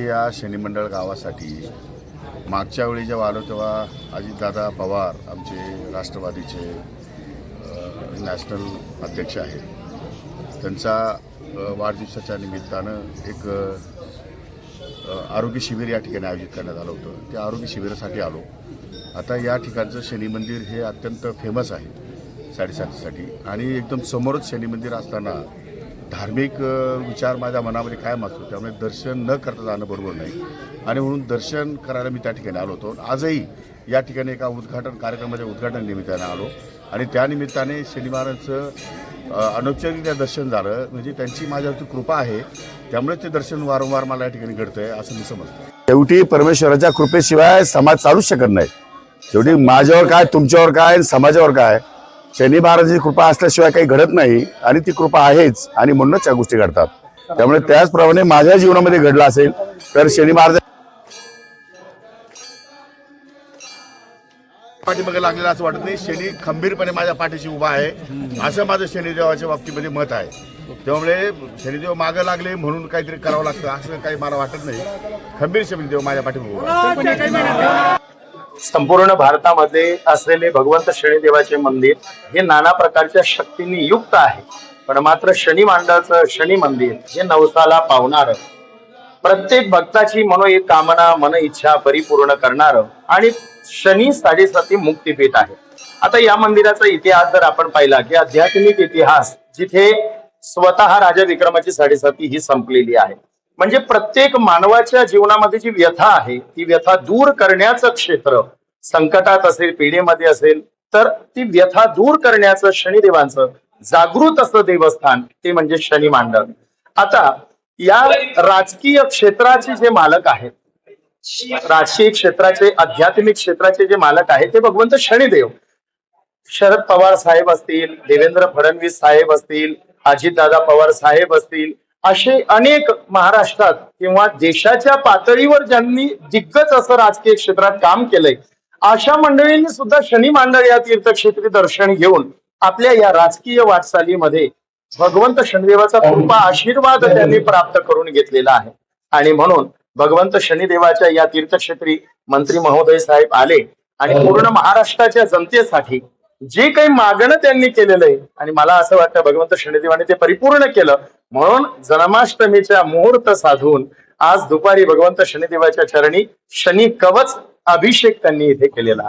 या शनिमंडळ गावासाठी. मागच्या वेळी जेव्हा आलो तेव्हा अजितदादा पवार आमचे राष्ट्रवादीचे नॅशनल अध्यक्ष आहेत. त्यांचा वाढदिवसाच्या निमित्तानं एक आरोग्य शिबिर या ठिकाणी आयोजित करण्यात आलं होतं. त्या आरोग्य शिबिरासाठी आलो. आता या ठिकाणचं शनी मंदिर हे अत्यंत फेमस आहे साडेसातीसाठी. आणि एकदम समोरच शनी मंदिर असताना धार्मिक विचार माझ्या मनामध्ये कायम असतो त्यामुळे दर्शन न करता जाणं बरोबर नाही. आणि म्हणून दर्शन करायला मी त्या ठिकाणी आलो होतो. आजही या ठिकाणी एका उद्घाटन कार्यक्रमाच्या उद्घाटन निमित्ताने आलो. आणि त्यानिमित्ताने शनिवारांचं अनौपचारिकरित्या दर्शन झालं. म्हणजे त्यांची माझ्यावरती कृपा आहे. त्यामुळे ते दर्शन वारंवार मला या ठिकाणी घडतंय असं मी समजतो. शेवटी परमेश्वराच्या कृपेशिवाय समाज चालूच शकत नाही. शेवटी माझ्यावर काय तुमच्यावर काय आणि समाजावर काय? शनी महाराजांची कृपा असल्याशिवाय काही घडत नाही आणि ती कृपा आहेच आणि म्हणूनच या गोष्टी घडतात. त्यामुळे त्याचप्रमाणे माझ्या जीवनामध्ये घडलं असेल तर शनी महाराज पाठीमागे लागलेलं असं वाटत नाही. शनी खंबीरपणे माझ्या पाठीशी उभा आहे. असं माझं शनिदेवाच्या बाबतीमध्ये मत आहे. त्यामुळे शनिदेव मागं लागले म्हणून काहीतरी करावं लागतं असं काही मला वाटत नाही. खंबीर शनिदेव माझ्या पाठीमागे उभा संपूर्ण भारतामध्ये असलेले भगवंत शनिदेवाचे मंदिर हे नाना प्रकारच्या शक्तींनी युक्त आहे. पण मात्र शनी मांडाचं शनी मंदिर हे नवसाला पावणार. प्रत्येक भक्ताची मनोई कामना मन इच्छा परिपूर्ण करणार आणि शनी साडेसाती मुक्तीपीठ आहे. आता या मंदिराचा इतिहास जर आपण पाहिला की आध्यात्मिक इतिहास जिथे स्वतः राजा विक्रमाची साडेसाती ही संपलेली आहे. म्हणजे प्रत्येक मानवाच्या जीवनामध्ये जी व्यथा आहे ती व्यथा दूर करण्याचं क्षेत्र संकटात असेल पिढीमध्ये असेल तर ती व्यथा दूर करण्याचं शनिदेवांचं जागृत असं देवस्थान ते म्हणजे शनी मांडव आता या राजकीय क्षेत्राचे जे मालक आहेत राजकीय क्षेत्राचे आध्यात्मिक क्षेत्राचे जे मालक आहेत ते भगवंत शनिदेव. शरद पवार साहेब असतील देवेंद्र फडणवीस साहेब असतील अजितदादा पवार साहेब असतील असे अनेक महाराष्ट्रात किंवा देशाच्या पातळीवर ज्यांनी दिग्गज असं राजकीय क्षेत्रात काम केलंय अशा मंडळींनी सुद्धा शनी मांडळ या तीर्थक्षेत्री दर्शन घेऊन आपल्या या राजकीय वाटचालीमध्ये भगवंत शनिदेवाचा कृपा आशीर्वाद त्यांनी प्राप्त करून घेतलेला आहे. आणि म्हणून भगवंत शनिदेवाच्या या तीर्थक्षेत्री मंत्री महोदय साहेब आले आणि पूर्ण महाराष्ट्राच्या जनतेसाठी जे काही मागणं त्यांनी केलेलं आहे आणि मला असं वाटतं भगवंत शनिदेवाने ते परिपूर्ण केलं म्हणून जन्माष्टमीच्या मुहूर्त साधून आज दुपारी भगवंत शनिदेवाच्या चरणी शनी कवच अभिषेक त्यांनी इथे केलेला